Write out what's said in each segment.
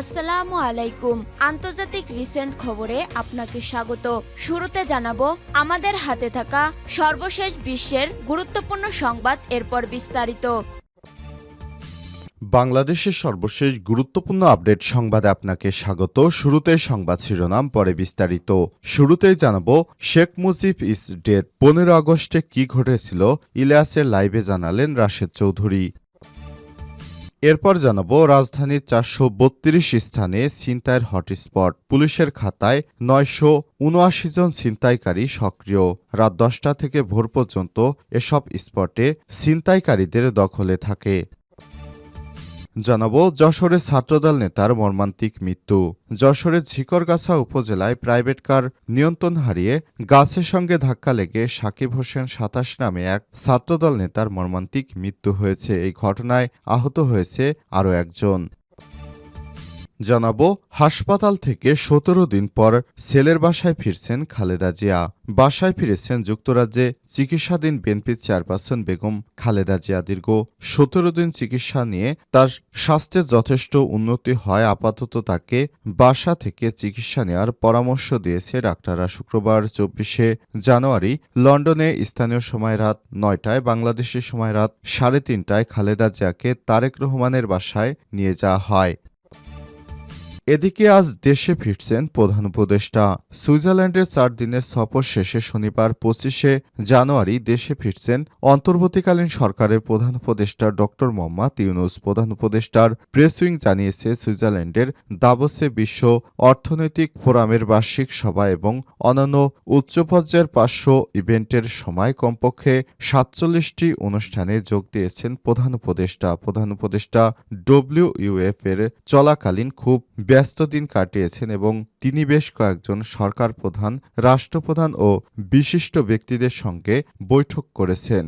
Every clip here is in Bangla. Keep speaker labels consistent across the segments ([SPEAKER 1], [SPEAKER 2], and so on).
[SPEAKER 1] আসসালামু আলাইকুম। আন্তর্জাতিক রিসেন্ট খবরে আপনাকে স্বাগত। শুরুতে জানাব, আমাদের হাতে থাকা সর্বশেষ বিশ্বের গুরুত্বপূর্ণ সংবাদ, এরপর বিস্তারিত।
[SPEAKER 2] বাংলাদেশের সর্বশেষ গুরুত্বপূর্ণ আপডেট সংবাদে আপনাকে স্বাগত। শুরুতে সংবাদ শিরোনাম, পরে বিস্তারিত। শুরুতেই জানাব, শেখ মুজিব ইস ডেথ পনেরো আগস্টে কি ঘটেছিল, ইলিয়াসের লাইভে জানালেন রাশেদ চৌধুরী। এরপর জানাব রাজধানীর চারশো বত্রিশ স্থানে ছিনতাইয়ের হটস্পট। পুলিশের খাতায় নয়শো উনআশি জন ছিনতাইকারী সক্রিয়। রাত দশটা থেকে ভোর পর্যন্ত এসব স্পটে ছিনতাইকারীদের দখলে থাকে। জানাব যশোরে ছাত্রদল নেতার মর্মান্তিক মৃত্যু। যশোরের ঝিকরগাছা উপজেলায় প্রাইভেট কার নিয়ন্ত্রণ হারিয়ে গাছের সঙ্গে ধাক্কা লেগে সাকিব হোসেন সাতাশ নামে এক ছাত্রদল নেতার মর্মান্তিক মৃত্যু হয়েছে। এই ঘটনায় আহত হয়েছে আরও একজন। জানাব, হাসপাতাল থেকে সতেরো দিন পর ছেলের বাসায় ফিরছেন খালেদা জিয়া। বাসায় ফিরেছেন যুক্তরাজ্যে চিকিৎসাধীন বিএনপির চেয়ারপারসন বেগম খালেদা জিয়া দীর্ঘ সতেরো দিন চিকিৎসা নিয়ে তার স্বাস্থ্যের যথেষ্ট উন্নতি হয়, আপাতত তাকে বাসা থেকে চিকিৎসা নেওয়ার পরামর্শ দিয়েছে ডাক্তাররা। শুক্রবার চব্বিশে জানুয়ারি লন্ডনে স্থানীয় সময় রাত নয়টায় বাংলাদেশের সময় রাত সাড়ে তিনটায় খালেদা জিয়াকে তারেক রহমানের বাসায় নিয়ে যাওয়া হয়। এদিকে আজ দেশে ফিরছেন প্রধান উপদেষ্টা। সুইজারল্যান্ডের চার দিনের সফর শেষে শনিবার পঁচিশে জানুয়ারি দেশে ফিরছেন অন্তর্বর্তীকালীন সরকারের প্রধান উপদেষ্টা ড মোহাম্মদ ইউনুস। প্রধান উপদেষ্টার প্রেস উইং জানিয়েছে, সুইজারল্যান্ডের দাবসে বিশ্ব অর্থনৈতিক ফোরামের বার্ষিক সভা এবং অন্যান্য উচ্চ পর্যায়ের পার্শ্ব ইভেন্টের সময় কমপক্ষে সাতচল্লিশটি অনুষ্ঠানে যোগ দিয়েছেন প্রধান উপদেষ্টা। প্রধান উপদেষ্টা ডব্লিউইউএফ এর চলাকালীন খুব ব্যস্ত দিন কাটিয়েছেন এবং তিনি বেশ কয়েকজন সরকার প্রধান, রাষ্ট্রপ্রধান ও বিশিষ্ট ব্যক্তিদের সঙ্গে বৈঠক করেছেন।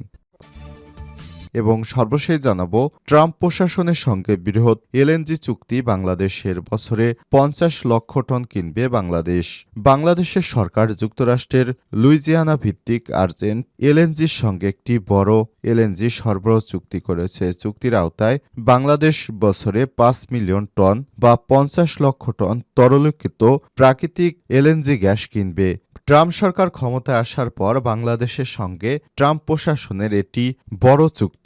[SPEAKER 2] এবং সর্বশেষ জানাব, ট্রাম্প প্রশাসনের সঙ্গে বৃহৎ এলএনজি চুক্তি বাংলাদেশের বছরে পঞ্চাশ লক্ষ টন কিনবে বাংলাদেশ। বাংলাদেশের সরকার যুক্তরাষ্ট্রের লুইজিয়ানা ভিত্তিক আর্জেন্ট এলএনজির সঙ্গে একটি বড় এলএনজি সরবরাহ চুক্তি করেছে। চুক্তির আওতায় বাংলাদেশ বছরে পাঁচ মিলিয়ন টন বা পঞ্চাশ লক্ষ টন তরলীকৃত প্রাকৃতিক এলএনজি গ্যাস কিনবে। ট্রাম্প সরকার ক্ষমতায় আসার পর বাংলাদেশের সঙ্গে ট্রাম্প প্রশাসনের এটি বড় চুক্তি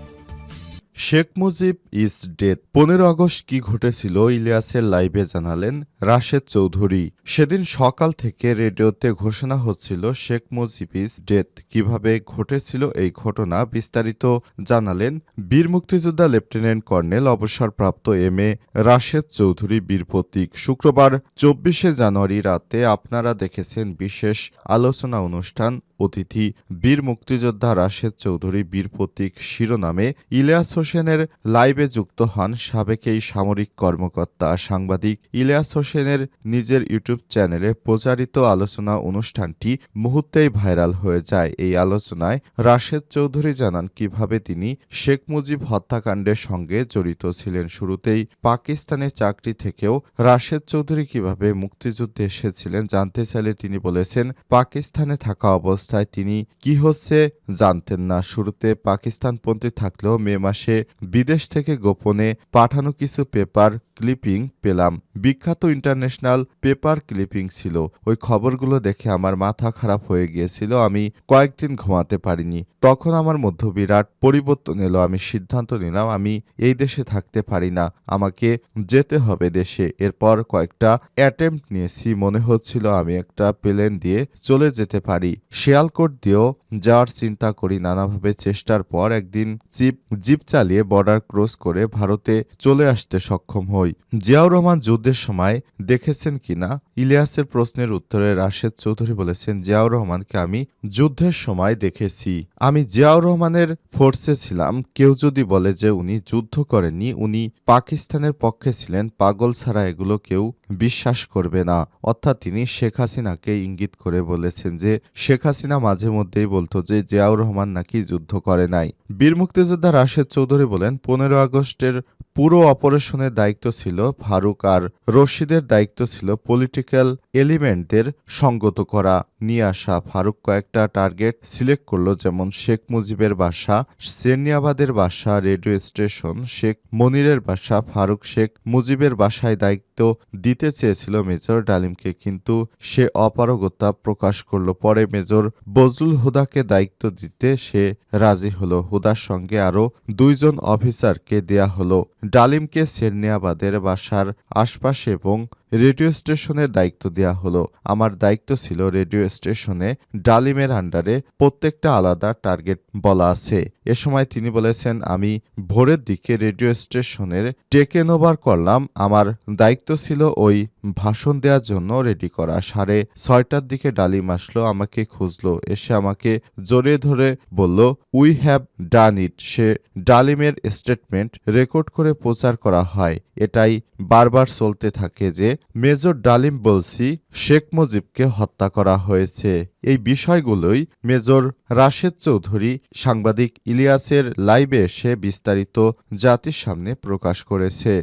[SPEAKER 2] Sheikh Mujib his death. পনেরো আগস্ট কি ঘটেছিল ইলিয়াসের লাইভে জানালেন রাশেদ চৌধুরী। সেদিন সকাল থেকে রেডিওতে ঘোষণা হচ্ছিল শেখ মুজিব ইজ ডেথ। কীভাবে ঘটেছিল এই ঘটনা বিস্তারিত জানালেন বীর মুক্তিযোদ্ধা লেফটেন্যান্ট কর্নেল অবসরপ্রাপ্ত এম এ রাশেদ চৌধুরী বীর প্রতীক। শুক্রবার চব্বিশে জানুয়ারি রাতে আপনারা দেখেছেন বিশেষ আলোচনা অনুষ্ঠান। অতিথি বীর মুক্তিযোদ্ধা রাশেদ চৌধুরী বীর প্রতীক শিরোনামে ইলিয়াস হোসেনের লাইভে যুক্ত হন সাবেক এই সামরিক কর্মকর্তা সাংবাদিক ইলিয়াস হোসেনের নিজের ইউটিউব চ্যানেলে প্রচারিত আলোচনা অনুষ্ঠানটি মুহূর্তেই ভাইরাল হয়ে যায়। এই আলোচনায় রাশেদ চৌধুরী জানান, কীভাবে তিনি শেখ মুজিব হত্যাকাণ্ডের সঙ্গে জড়িত ছিলেন। শুরুতেই পাকিস্তানে চাকরি থেকেও রাশেদ চৌধুরী কীভাবে মুক্তিযুদ্ধে এসেছিলেন জানতে চাইলে তিনি বলেছেন, পাকিস্তানে থাকা অবস্থায় তিনি কি হচ্ছে জানতেন না। শুরুতে পাকিস্তানপন্থী থাকলেও মে মাসে বিদেশ থেকে গোপনে পাঠানো কিছু পেপার ক্লিপিং পেলাম। বিখ্যাত ইন্টারন্যাশনাল পেপার ক্লিপিং ছিল। ওই খবরগুলো দেখে আমার মাথা খারাপ হয়ে গিয়েছিল। আমি কয়েকদিন ঘুমাতে পারিনি। তখন আমার মধ্যে বিরাট পরিবর্তন এলো। আমি সিদ্ধান্ত নিলাম, আমি এই দেশে থাকতে পারি না। আমাকে যেতে হবে দেশে। এরপর কয়েকটা অ্যাটেম্প নিয়েছি। মনে হচ্ছিল আমি একটা প্লেন দিয়ে চলে যেতে পারি। শিয়ালকোট দিয়েও যাওয়ার চিন্তা করি। নানাভাবে চেষ্টার পর একদিন জিপ জিপ চালিয়ে বর্ডার ক্রস করে ভারতে চলে আসতে সক্ষম হই। জিয়াউর রহমান যুদ্ধের সময় দেখেছেন কিনা? ইলিয়াসের প্রশ্নের উত্তরে রাশেদ চৌধুরী বলেছেন, জিয়াউর রহমানকে আমি যুদ্ধের সময় দেখেছি। আমি জিয়াউর রহমানের ফোর্সে ছিলাম। কেউ যদি বলে যে উনি যুদ্ধ করেননি, উনি পাকিস্তানের পক্ষে ছিলেন, পাগল ছাড়া এগুলো কেউ বিশ্বাস করবে না। অর্থাৎ তিনি শেখ হাসিনাকে ইঙ্গিত করে বলেছেন যে, শেখ হাসিনা মাঝে মধ্যেই বলতো যে, জিয়াউর রহমান নাকি যুদ্ধ করে নাই। বীর মুক্তিযোদ্ধা রাশেদ চৌধুরী বলেন, পনেরো আগস্টের পুরো অপারেশনের দায়িত্ব ছিল ফারুক আর রশিদের দায়িত্ব ছিল পলিটিক্যাল এলিমেন্টদের সঙ্গত করা। নিয়ে আসা ফারুক কয়েকটা টার্গেট সিলেক্ট করল, যেমন শেখ মুজিবের বাসা সেরনিয়াবাদের বাসা রেডিও স্টেশন শেখ মনিরের বাসা, ফারুক শেখ মুজিবের বাসায় দায়িত্ব দিতে চেয়েছিল মেজর ডালিমকে, কিন্তু সে অপারগতা প্রকাশ করল। পরে মেজর বজলুল হুদাকে দায়িত্ব দিতে সে রাজি হলো। হুদার সঙ্গে আরও দুইজন অফিসারকে দেয়া হলো। ডালিমকে সেরনিয়াবাদের বাসার আশপাশে এবং রেডিও স্টেশনের দায়িত্ব দেয়া হলো। আমার দায়িত্ব ছিল রেডিও স্টেশনে ডালিমের আন্ডারে প্রত্যেকটা আলাদা টার্গেট বলা আছে। এ সময় তিনি বলেছেন, আমি ভোরের দিকে রেডিও স্টেশনের টেকেন ওভার করলাম। আমার দায়িত্ব ছিল ওই ভাষণ দেওয়ার জন্য রেডি করা। সাড়ে ছয়টার দিকে ডালিম আসলো, আমাকে খুঁজলো। এসে আমাকে জড়িয়ে ধরে বলল, উই হ্যাভ ডান ইট। সে ডালিমের স্টেটমেন্ট রেকর্ড করে প্রচার করা হয়। এটাই বারবার চলতে থাকে যে মেজর ডালিম বলসি শেখ মুজিবকে হত্যা করা হয়েছে। এই বিষয়গুলোই মেজর রাশেদ চৌধুরী, সাংবাদিক ইলিয়াসের লাইভে এসে বিস্তারিত জাতির সামনে প্রকাশ করেছে।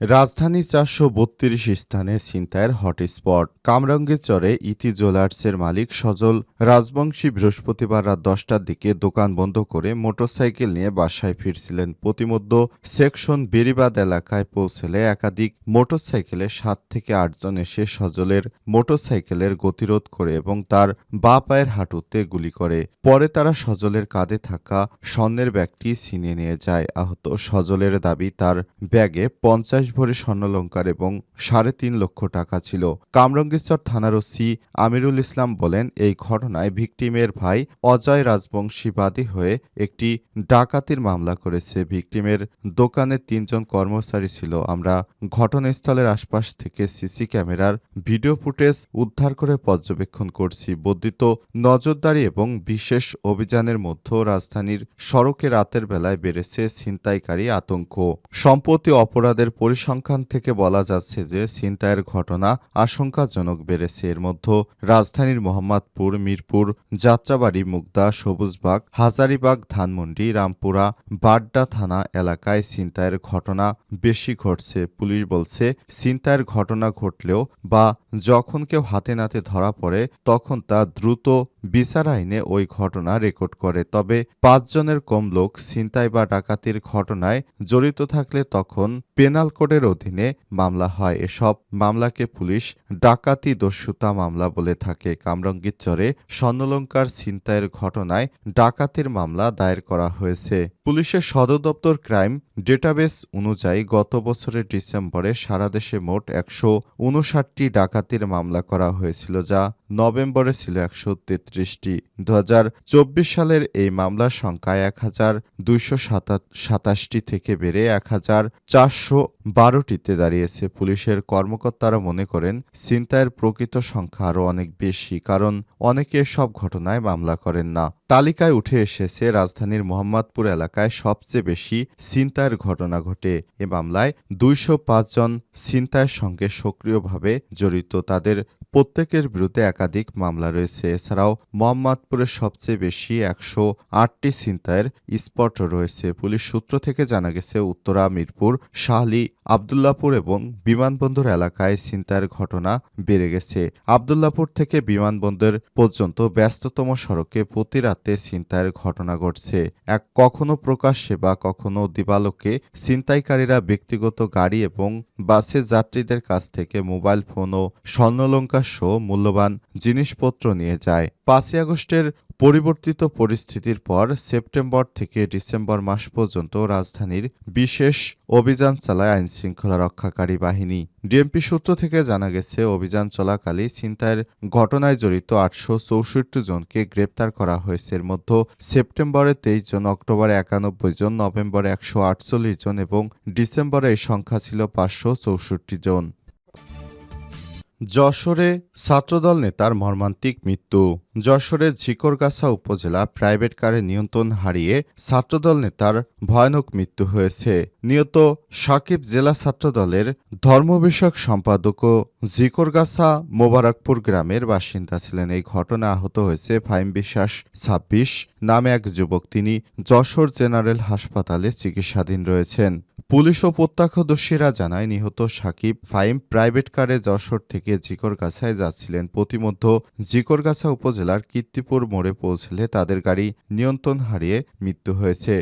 [SPEAKER 2] রাজধানী চারশো বত্রিশ স্থানে ছিনতাইয়ের হটস্পট। কামরাঙ্গের চরে ইতি জুয়েলার্সের মালিক সজল। রাজবংশী বৃহস্পতিবার রাত দশটার দিকে দোকান বন্ধ করে মোটরসাইকেল নিয়ে বাসায় ফিরছিলেন প্রতিমধ্য সেকশন বেরিবাদ এলাকায় পৌঁছলে একাধিক মোটরসাইকেলে সাত থেকে আটজন এসে সজলের মোটরসাইকেলের গতিরোধ করে এবং তার বা পায়ের হাঁটুতে গুলি করে। পরে তারা সজলের কাঁধে থাকা স্বর্ণের ব্যাগটি ছিনিয়ে নিয়ে যায়। আহত সজলের দাবি, তার ব্যাগে পঞ্চাশ ভরি স্বর্ণলঙ্কার এবং সাড়ে তিন লক্ষ টাকা ছিল। কামরঙ্গীরচর থানার ওসি আমিরুল ইসলাম বলেন, এই ঘটনায় ভিকটিমের ভাই অজয় রাজবংশী বাদী হয়ে একটি ডাকাতির মামলা করেছে। ভিকটিমের দোকানে তিনজন কর্মচারী ছিল। আমরা ঘটনাস্থলের আশপাশ থেকে সিসি ক্যামেরার ভিডিও ফুটেজ উদ্ধার করে পর্যবেক্ষণ করছি। বর্ধিত নজরদারি এবং বিশেষ অভিযানের মধ্যে রাজধানীর সড়কে রাতের বেলায় বেড়েছে ছিনতাইকারী আতঙ্ক। সম্পত্তি অপরাধের পরিসংখ্যান থেকে বলা যাচ্ছে যে ছিনতাইয়ের ঘটনা আশঙ্কাজনক বেড়েছে। এর মধ্যে রাজধানীর মোহাম্মদপুর, মিরপুর, যাত্রাবাড়ি, মুগদা, সবুজবাগ, হাজারিবাগ, ধানমন্ডি, রামপুরা, বাড্ডা থানা এলাকায় ছিনতাইয়ের ঘটনা বেশি ঘটছে। পুলিশ বলছে, ছিনতাইয়ের ঘটনা ঘটলেও বা যখন কেউ হাতে নাতে ধরা পড়ে, তখন তা দ্রুত বিচার আইনে ওই ঘটনা রেকর্ড করে, তবে পাঁচজনের কম লোক ছিনতাই বা ডাকাতির ঘটনায় জড়িত থাকলে তখন পেনাল কোডের অধীনে মামলা হয়। এসব মামলাকে পুলিশ ডাকাতি দস্যুতা মামলা বলে থাকে। কামরঙ্গীরচরে স্বর্ণলঙ্কার ছিনতাইয়ের ঘটনায় ডাকাতির মামলা দায়ের করা হয়েছে। পুলিশের সদর দপ্তর ক্রাইম ডেটাবেস অনুযায়ী গত বছরের ডিসেম্বরে সারা দেশে মোট একশো উনষাটটি ডাকাতির মামলা করা হয়েছিল, যা নভেম্বরে ছিল একশো তেত্রিশটি। দু হাজার চব্বিশ সালের এই মামলার সংখ্যা এক হাজার দুইশো সাতাশটি থেকে বেড়ে এক হাজার চারশো বারোটিতে দাঁড়িয়েছে। পুলিশের কর্মকর্তারা মনে করেন, ছিনতাইয়ের প্রকৃত সংখ্যা আরও অনেক বেশি, কারণ অনেকে সব ঘটনায় মামলা করেন না। তালিকায় উঠে এসেছে রাজধানীর মোহাম্মদপুর এলাকায় সবচেয়ে বেশি ছিনতাইয়ের ঘটনা ঘটে। এ মামলায় দুইশো জন ছিনতাইয়ের সঙ্গে সক্রিয়ভাবে জড়িত। তাদের প্রত্যেকের বিরুদ্ধে একাধিক মামলা রয়েছে। এছাড়াও মোহাম্মদপুরের সবচেয়ে বেশি একশো আটটি ছিনতাইয়ের স্পট রয়েছে। পুলিশ সূত্র থেকে জানা গেছে, উত্তরা, মিরপুর, শাহলি, আবদুল্লাপুর এবং বিমানবন্দর এলাকায় ছিনতাইয়ের ঘটনা বেড়ে গেছে। আবদুল্লাপুর থেকে বিমানবন্দর পর্যন্ত ব্যস্ততম সড়কে প্রতি রাতে ছিনতাইয়ের ঘটনা ঘটছে। এক কখনো প্রকাশ্যে বা কখনো দিবালোকে ছিনতাইকারীরা ব্যক্তিগত গাড়ি এবং বাসে যাত্রীদের কাছ থেকে মোবাইল ফোন ও স্বর্ণলঙ্কা সহ মূল্যবান জিনিসপত্র নিয়ে যায়। পাঁচই আগস্টের পরিবর্তিত পরিস্থিতির পর সেপ্টেম্বর থেকে ডিসেম্বর মাস পর্যন্ত রাজধানীর বিশেষ অভিযান চালায় আইনশৃঙ্খলা রক্ষাকারী বাহিনী। ডিএমপি সূত্র থেকে জানা গেছে, অভিযান চলাকালে ছিনতাইয়ের ঘটনায় জড়িত আটশো চৌষট্টি জনকে গ্রেপ্তার করা হয়েছে। এর মধ্যে সেপ্টেম্বরে তেইশ জন অক্টোবরে একানব্বই জন নভেম্বরে একশো আটচল্লিশ জন এবং ডিসেম্বরে এই সংখ্যা ছিল পাঁচশো চৌষট্টি জন। যশোরে ছাত্রদল নেতার মর্মান্তিক মৃত্যু। যশোরের ঝিকরগাছা উপজেলা প্রাইভেট কারে নিয়ন্ত্রণ হারিয়ে ছাত্রদল নেতার ভয়ানক মৃত্যু হয়েছে। নিহত সাকিব জেলা ছাত্রদলের ধর্ম বিষয়ক সম্পাদক ঝিকরগাছা মোবারকপুর গ্রামের বাসিন্দা ছিলেন। এই ঘটনা আহত হয়েছে ফাইম বিশ্বাস ছাব্বিশ নামে এক যুবক। তিনি যশোর জেনারেল হাসপাতালে চিকিৎসাধীন রয়েছেন। পুলিশ ও প্রত্যক্ষদর্শীরা জানায়, নিহত সাকিব ফাইম প্রাইভেট কারে যশোর থেকে জিকরগাছায় যাচ্ছিলেন। প্রতিমধ্য জিকরগাছা উপজেলার কীর্তিপুর মোড়ে পৌঁছলে তাদের গাড়ি নিয়ন্ত্রণ হারিয়ে মৃত্যু হয়েছে।